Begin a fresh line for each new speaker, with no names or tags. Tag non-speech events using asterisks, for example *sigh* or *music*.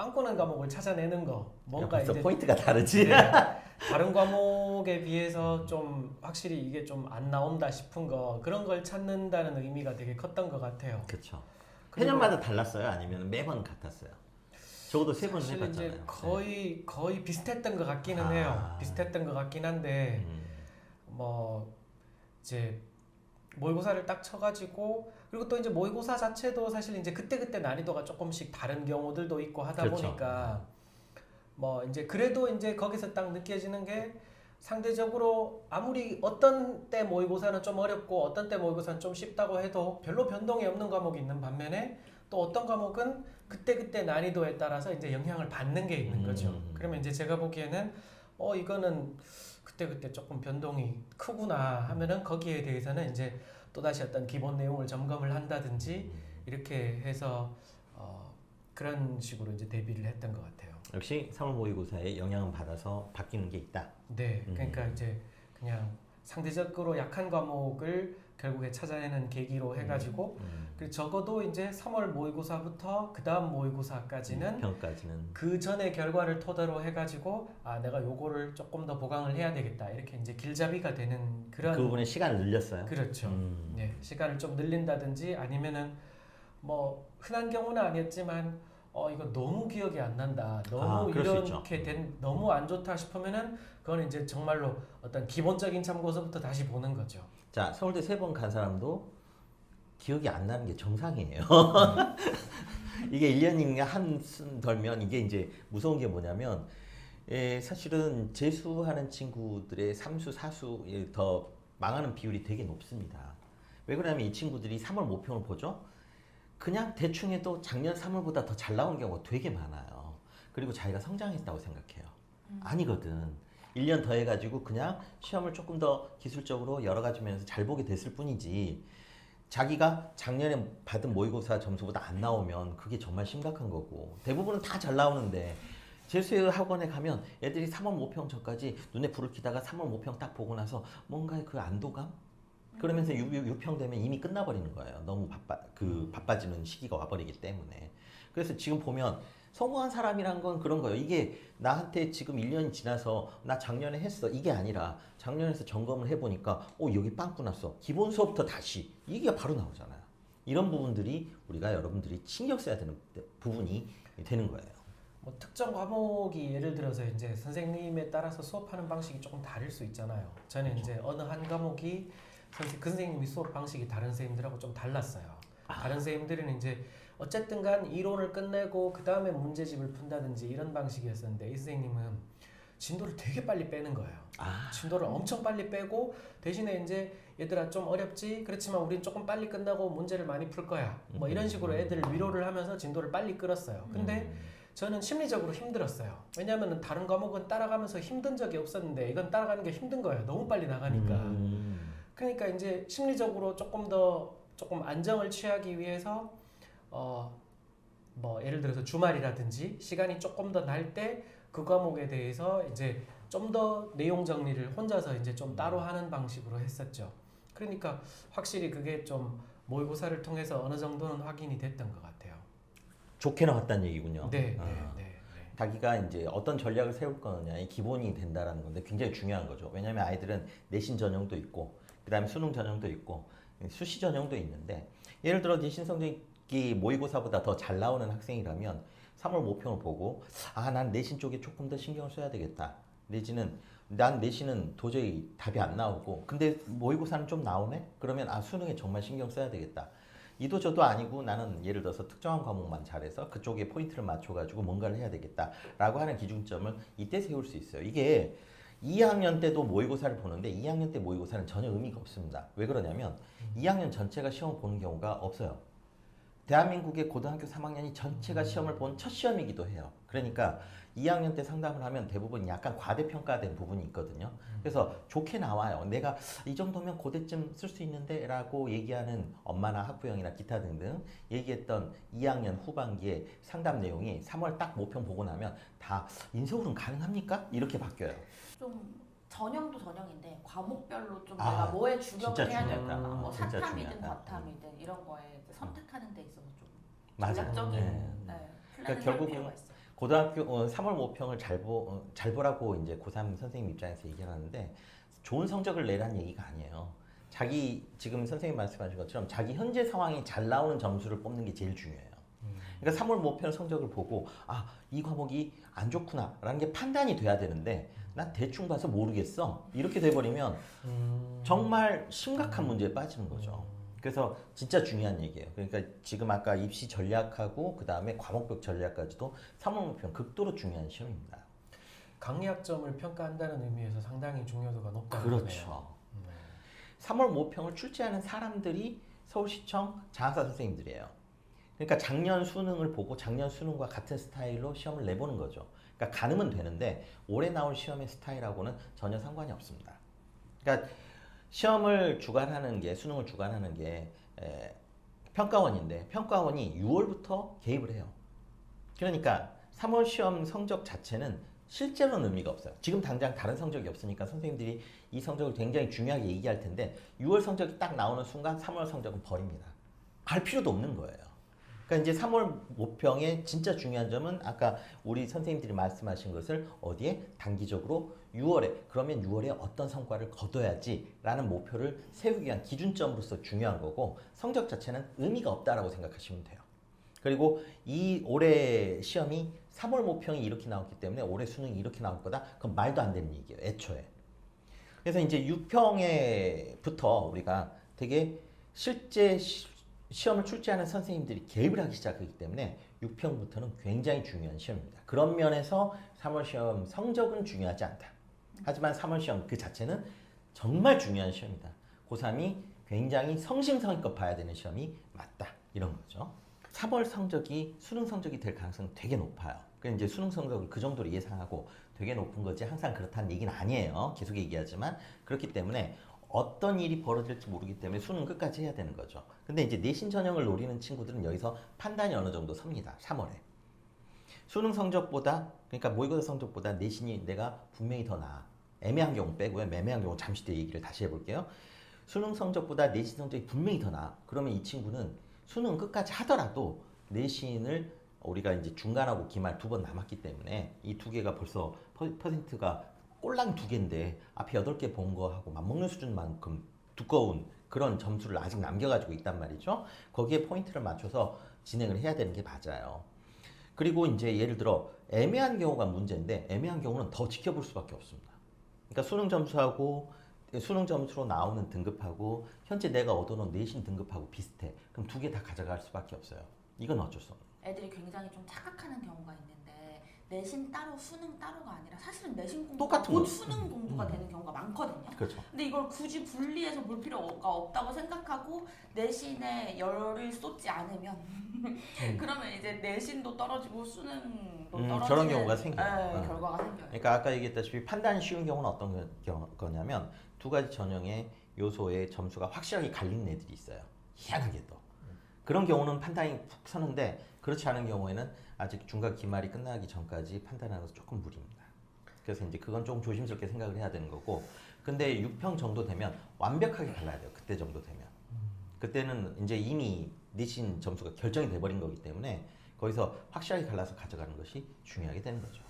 빵꾸는 과목을 찾아내는 거 뭔가
벌써
이제
포인트가 다르지.
네, *laughs* 다른 과목에 비해서 좀 확실히 이게 좀 안 나온다 싶은 거 그런 걸 찾는다는 의미가 되게 컸던 것 같아요.
그렇죠.
그리고
회년마다 달랐어요? 아니면 매번 같았어요? 적어도 세 번
사실
해봤잖아요.
이제 거의 거의 비슷했던 것 같기는
아.
해요. 비슷했던 것 같긴 한데
음.
뭐 이제 모의고사를 딱 쳐가지고 그리고 또 이제 모의고사 자체도 사실 이제 그때 그때 난이도가 조금씩 다른 경우들도 있고 하다
그렇죠.
보니까 뭐 이제 그래도 이제 거기서 딱 느껴지는 게 상대적으로 아무리 어떤 때 모의고사는 좀 어렵고 어떤 때 모의고사는 좀 쉽다고 해도 별로 변동이 없는 과목이 있는 반면에 또 어떤 과목은 그때 그때 난이도에 따라서 이제 영향을 받는 게 있는 거죠.
음.
그러면 이제 제가 보기에는 어 이거는 그때 그때 조금 변동이 크구나 하면은 거기에 대해서는 이제 또 다시 어떤 기본 내용을 점검을 한다든지 이렇게 해서 어 그런 식으로 이제 대비를 했던 것 같아요.
역시 3월 모의고사에 영향을 받아서 바뀌는 게 있다.
네,
음.
그러니까 이제 그냥 상대적으로 약한 과목을 결국에 찾아내는 계기로 해가지고
음.
그리고 적어도 이제 3월 모의고사부터 그 다음 모의고사까지는
평까지는
그 전의 결과를 토대로 해가지고 아 내가 요거를 조금 더 보강을 해야 되겠다 이렇게 이제 길잡이가 되는 그런
그 부분에 시간을 늘렸어요.
그렇죠.
음.
네, 시간을 좀 늘린다든지 아니면은 뭐 흔한 경우는 아니었지만 어 이거 너무 기억이 안 난다.
아,
너무
있죠.
이렇게 된 너무 안 좋다 싶으면은 그건 이제 정말로 어떤 기본적인 참고서부터 다시 보는 거죠.
자 서울대 세 번 간 사람도 기억이 안 나는 게 정상이에요. *laughs* 이게 1년인가 한숨 덜면 이게 이제 무서운 게 뭐냐면 예, 사실은 재수하는 친구들의 삼수 사수에 더 망하는 비율이 되게 높습니다. 왜 그러냐면 이 친구들이 3월 모평을 보죠. 그냥 대충 해도 작년 3월보다 더 잘 나온 경우가 되게 많아요. 그리고 자기가 성장했다고 생각해요. 아니거든. 1년 더 해가지고 그냥 시험을 조금 더 기술적으로 여러 가지 면에서 잘 보게 됐을 뿐이지 자기가 작년에 받은 모의고사 점수보다 안 나오면 그게 정말 심각한 거고 대부분은 다 잘 나오는데 재수 학원에 가면 애들이 3월 모평 전까지 눈에 불을 켜다가 3월 모평 딱 보고 나서 뭔가 그 안도감 그러면서 유, 유, 유평 되면 이미 끝나버리는 거예요. 너무 바빠 그 바빠지는 시기가 와버리기 때문에. 그래서 지금 보면 성공한 사람이란 건 그런 거예요. 이게 나한테 지금 1년이 지나서 나 작년에 했어. 이게 아니라 작년에서 점검을 해보니까 어 여기 빵꾸 났어. 기본 수업부터 다시 이게 바로 나오잖아요. 이런 부분들이 우리가 여러분들이 신경 써야 되는 부분이 되는 거예요.
뭐 특정 과목이 예를 들어서 이제 선생님에 따라서 수업하는 방식이 조금 다를 수 있잖아요. 저는 이제 어느 한 과목이 선생, 그 선생님이 수업 방식이 다른 선생님들하고 좀 달랐어요. 다른 선생님들은 이제 어쨌든 간 이론을 끝내고 그 다음에 문제집을 푼다든지 이런 방식이었었는데 이 선생님은 진도를 되게 빨리 빼는 거예요.
아,
진도를 엄청 빨리 빼고 대신에 이제 얘들아 좀 어렵지? 그렇지만 우린 조금 빨리 끝나고 문제를 많이 풀 거야. 뭐 이런 식으로 애들을 위로를 하면서 진도를 빨리 끌었어요. 근데
음.
저는 심리적으로 힘들었어요. 왜냐하면 다른 과목은 따라가면서 힘든 적이 없었는데 이건 따라가는 게 힘든 거예요. 너무 빨리 나가니까.
음.
그러니까 이제 심리적으로 조금 더 조금 안정을 취하기 위해서 어 뭐 예를 들어서 주말이라든지 시간이 조금 더 날 때 그 과목에 대해서 이제 좀 더 내용 정리를 혼자서 이제 좀 따로 하는 방식으로 했었죠. 그러니까 확실히 그게 좀 모의고사를 통해서 어느 정도는 확인이 됐던 것 같아요.
좋게 나왔다는 얘기군요.
네, 네,
아.
네, 네.
자기가 이제 어떤 전략을 세울 거느냐의 기본이 된다라는 건데 굉장히 중요한 거죠. 왜냐하면 아이들은 내신 전형도 있고 그다음에 수능 전형도 있고 수시 전형도 있는데 예를 들어 이제 신성적이 모의고사보다 더 잘 나오는 학생이라면 3월 모평을 보고 아 난 내신 쪽에 조금 더 신경을 써야 되겠다. 내지는 난 내신은 도저히 답이 안 나오고 근데 모의고사는 좀 나오네? 그러면 아 수능에 정말 신경 써야 되겠다. 이도 저도 아니고 나는 예를 들어서 특정한 과목만 잘해서 그쪽에 포인트를 맞춰가지고 뭔가를 해야 되겠다라고 하는 기준점을 이때 세울 수 있어요. 이게 2학년 때도 모의고사를 보는데 2학년 때 모의고사는 전혀 의미가 없습니다. 왜 그러냐면 2학년 전체가 시험 보는 경우가 없어요. 대한민국의 고등학교 3학년이 전체가 시험을 본 첫 시험이기도 해요. 그러니까 2학년 때 상담을 하면 대부분 약간 과대평가된 부분이 있거든요. 그래서 좋게 나와요. 내가 이 정도면 고대쯤 쓸 수 있는데 라고 얘기하는 엄마나 학부형이나 기타 등등 얘기했던 2학년 후반기에 상담 내용이 3월 딱 모평 보고 나면 다 인서울은 가능합니까? 이렇게 바뀌어요.
좀 전형도 전형인데 과목별로 좀
아,
내가 뭐에 주력을
진짜
해야
중요하다.
될까 뭐
진짜
사탐이든
중요하다.
과탐이든 이런 거에 이제 좀
맞아요.
전략적인
네.
네,
그러니까 결국은. 고등학교 어, 3월 모평을 잘, 보, 어, 잘 보라고 이제 고3 선생님 입장에서 얘기를 하는데 좋은 성적을 내라는 얘기가 아니에요. 자기 지금 선생님 말씀하신 것처럼 자기 현재 상황이 잘 나오는 점수를 뽑는 게 제일 중요해요. 그러니까 3월 모평 성적을 보고 아 이 과목이 안 좋구나라는 게 판단이 돼야 되는데 난 대충 봐서 모르겠어 이렇게 돼버리면
음.
정말 심각한 문제에 빠지는 거죠. 그래서 진짜 중요한 얘기예요. 그러니까 지금 아까 입시 전략하고 그 다음에 과목별 전략까지도 3월 모평 극도로 중요한 시험입니다.
강약점을 평가한다는 의미에서 상당히 중요도가 높다는 거네요.
그렇죠.
네.
3월 모평을 출제하는 사람들이 서울시청 장학사 선생님들이에요. 그러니까 작년 수능을 보고 작년 수능과 같은 스타일로 시험을 내보는 거죠. 그러니까 가늠은 되는데 올해 나올 시험의 스타일하고는 전혀 상관이 없습니다. 그러니까 시험을 주관하는 게 수능을 주관하는 게 에, 평가원인데 평가원이 6월부터 개입을 해요. 그러니까 3월 시험 성적 자체는 실제로는 의미가 없어요. 지금 당장 다른 성적이 없으니까 선생님들이 이 성적을 굉장히 중요하게 얘기할 텐데 6월 성적이 딱 나오는 순간 3월 성적은 버립니다. 할 필요도 없는 거예요. 그러니까 이제 3월 모평의 진짜 중요한 점은 아까 우리 선생님들이 말씀하신 것을 어디에 단기적으로 6월에 그러면 6월에 어떤 성과를 거둬야지라는 목표를 세우기 위한 기준점으로서 중요한 거고 성적 자체는 의미가 없다라고 생각하시면 돼요. 그리고 이 올해 시험이 3월 모평이 이렇게 나왔기 때문에 올해 수능이 이렇게 나올 거다. 그건 말도 안 되는 얘기예요. 애초에. 그래서 이제 6평에부터 우리가 되게 실제 시, 시험을 출제하는 선생님들이 개입을 하기 시작하기 때문에 6평부터는 굉장히 중요한 시험입니다. 그런 면에서 3월 시험 성적은 중요하지 않다. 하지만 3월 시험 그 자체는 정말 중요한 시험이다. 고3이 굉장히 성심성의껏 봐야 되는 시험이 맞다. 이런 거죠. 3월 성적이 수능 성적이 될 가능성은 되게 높아요. 그러니까 이제 수능 성적을 그 정도로 예상하고 되게 높은 거지 항상 그렇다는 얘기는 아니에요. 계속 얘기하지만 그렇기 때문에 어떤 일이 벌어질지 모르기 때문에 수능 끝까지 해야 되는 거죠. 근데 이제 내신 전형을 노리는 친구들은 여기서 판단이 어느 정도 섭니다. 3월에. 수능 성적보다 그러니까 모의고사 성적보다 내신이 내가 분명히 더 나아. 애매한 경우 빼고요. 애매한 경우 잠시 뒤에 얘기를 다시 해볼게요. 수능 성적보다 내신 성적이 분명히 더 나아. 그러면 이 친구는 수능 끝까지 하더라도 내신을 우리가 이제 중간하고 기말 두 번 남았기 때문에 이 두 개가 벌써 퍼- 퍼센트가 꼴랑 두 개인데 앞에 여덟 개 본 거하고 맞먹는 수준만큼 두꺼운 그런 점수를 아직 남겨가지고 있단 말이죠. 거기에 포인트를 맞춰서 진행을 해야 되는 게 맞아요. 그리고 이제 예를 들어 애매한 경우가 문제인데 애매한 경우는 더 지켜볼 수밖에 없습니다. 그러니까 수능 점수하고 수능 점수로 나오는 등급하고 현재 내가 얻어놓은 내신 등급하고 비슷해. 그럼 두 개 다 가져갈 수밖에 없어요. 이건 어쩔 수 없는.
애들이 굉장히 좀 착각하는 경우가 있는데 내신 따로 수능 따로가 아니라 사실은 내신 공부가
똑같은
곧
거.
수능 공부가
음.
되는 경우가 많거든요.
그렇죠.
근데 이걸 굳이 분리해서 볼 필요가 없다고 생각하고 내신에 열을 쏟지 않으면 *laughs* 그러면 이제 내신도 떨어지고 수능도
음,
떨어지는
저런 경우가 생겨요.
네,
어.
결과가 생겨요.
그러니까 아까 얘기했다시피 판단이 쉬운 경우는 어떤 거- 거냐면 두 가지 전형의 요소의 점수가 확실하게 갈리는 애들이 있어요. 희한하게도. 그런 경우는 판단이 푹 서는데 그렇지 않은 경우에는 아직 중간 기말이 끝나기 전까지 판단하는 것은 조금 무리입니다. 그래서 이제 그건 조금 조심스럽게 생각을 해야 되는 거고 근데 6평 정도 되면 완벽하게 갈라야 돼요. 그때 정도 되면. 그때는 이제 이미 내신 점수가 결정이 돼버린 거기 때문에 거기서 확실하게 갈라서 가져가는 것이 중요하게 되는 거죠.